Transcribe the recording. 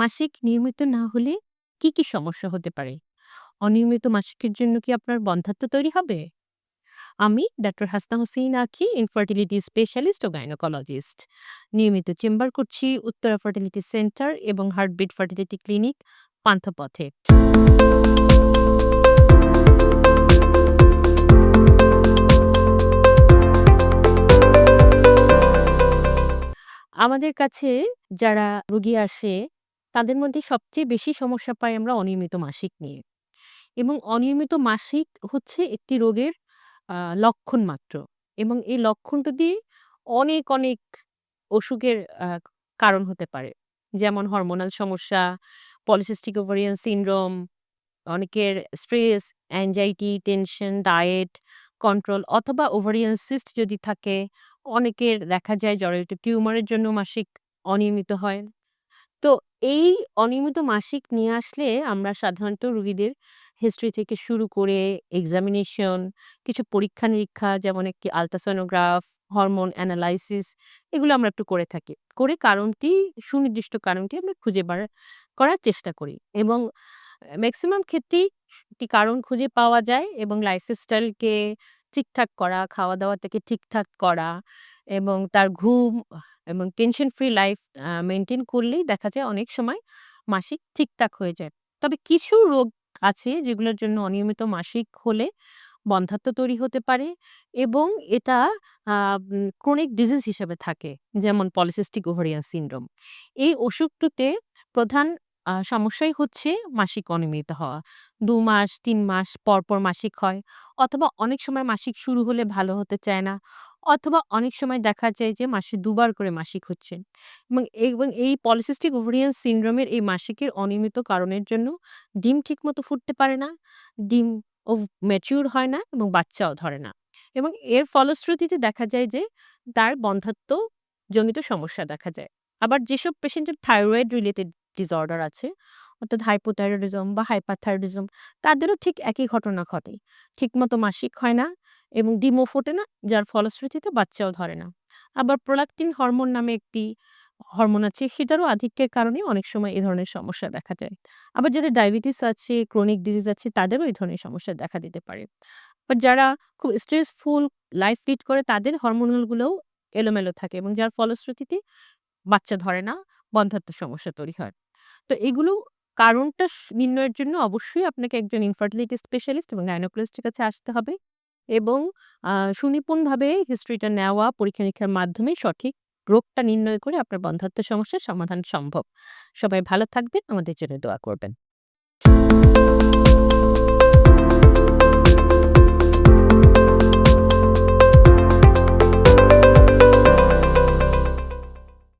মাসিক নিয়মিত না হলে কি, কি সমস্যা হতে পারে? অনিয়মিত মাসিকের জন্য কি আপনার বন্ধ্যাত্ব তৈরি হবে? আমি doctor Hasna Hossain Akhi, infertility specialist ও গাইনোকোলজিস্ট। নিয়মিত চেম্বার করছি উত্তরা ফার্টিলিটি সেন্টার এবং হার্টবিট ফার্টিলিটি ক্লিনিক, পান্থপথে। আমাদের কাছে যারা রুগী আসে, তাদের মধ্যে সবচেয়ে বেশি সমস্যা পাই আমরা অনিয়মিত মাসিক নিয়ে। এবং অনিয়মিত মাসিক হচ্ছে একটি রোগের লক্ষণ মাত্র। এবং এই লক্ষণটা দিয়ে অনেক, অনেক অসুখের কারণ হতে পারে। যেমন হরমোনাল সমস্যা, পলিসিস্টিক ওভারিয়ান সিনড্রোম, অনেকের stress, anxiety, tension, diet control অথবা ওভারিয়ান সিস্ট যদি থাকে, অনেকের দেখা যায় জরায়ুতে টিউমারের জন্য মাসিক অনিয়মিত হয়। তো এই অনিয়মিত মাসিক নিয়ে আসলে আমরা সাধারণত রুগীদের হিস্ট্রি থেকে শুরু করে এক্সামিনেশন, কিছু পরীক্ষা-নিরীক্ষা যেমন একটি আল্ট্রাসোনোগ্রাফ, হরমোন অ্যানালাইসিস এগুলো আমরা একটু করে থাকি। করে কারণটি সুনির্দিষ্ট কারণটি আমরা খুঁজে বার করার চেষ্টা করি। এবং ম্যাক্সিমাম ক্ষেত্রেই একটি কারণ খুঁজে পাওয়া যায় এবং লাইফস্টাইলকে ঠিকঠাক করা, খাওয়া-দাওয়াটাকে ঠিকঠাক করা এবং তার ঘুম এবং tension free life uh maintain করলেই দেখা যায় অনেক সময় মাসিক ঠিকঠাক হয়ে যায়। তবে কিছু রোগ আছে যেগুলোর জন্য অনিয়মিত মাসিক হলে বন্ধ্যাত্ব তৈরি হতে পারে এবং এটা ক্রনিক ডিজিজ হিসেবে থাকে। যেমন পলিসিস্টিক ওভারিয়ান সিনড্রোম। এই অসুখটিতে প্রধান সমস্যাই হচ্ছে মাসিক অনিয়মিত হওয়া। ২ মাস, ৩ মাস পর, পর মাসিক হয় অথবা অনেক সময় মাসিক শুরু হলে ভালো হতে চায় না। অথবা অনেক সময় দেখা যায় যে মাসে ২ বার করে মাসিক হচ্ছে। এবং এবং এই পলিসিস্টিক ওভারিয়ান সিনড্রোমের এই মাসিকের অনিয়মিত কারণের জন্য ডিম ঠিকমতো ফুটতে পারে না, ডিম ওভ ম্যাচিউর হয় না এবং বাচ্চাও ধরে না। এবং এর ফলশ্রুতিতে দেখা যায় যে তার বন্ধ্যাত্ব জনিত সমস্যা দেখা যায়। আবার যেসব পেশেন্টের থাইরয়েড রিলেটেড ডিসঅর্ডার আছে, অর্থাৎ হাইপোথাইরয়েডিজম বা হাইপারথাইরয়েডিজম তাদেরও ঠিক একই ঘটনা ঘটে। ঠিকমতো মাসিক হয় না এবং ডিমও ফোটে না, যার ফলশ্রুতিতে বাচ্চাও ধরে না। আবার প্রোলাক্টিন হরমোন নামে একটি হরমোন আছে, সেটারও আধিক্যের কারণে অনেক সময় এই ধরনের সমস্যা দেখা যায়। আবার যাদের ডায়াবেটিস আছে, ক্রনিক ডিজিজ আছে তাদেরও এই ধরনের সমস্যা দেখা দিতে পারে। বাট যারা খুব স্ট্রেসফুল লাইফ লিড করে তাদের হরমোনগুলোও এলোমেলো থাকে এবং যার ফলশ্রুতিতে বাচ্চা ধরে না, বন্ধাত্ম সমস্যা তৈরি হয়। তো এগুলো কারণটা নির্ণয়ের জন্য অবশ্যই আপনাকে একজন ইনফার্টিলিটি স্পেশালিস্ট এবং গাইনোকোলজিস্টের কাছে আসতে হবে এবং সুনিপুণভাবে হিস্ট্রিটা নেওয়া, পরীক্ষা-নিরীক্ষার মাধ্যমে সঠিক রোগটা নির্ণয় করে আপনার বন্ধাত্ম সমস্যার সমাধান সম্ভব। সবাই ভালো থাকবেন, আমাদের জন্য দোয়া করবেন।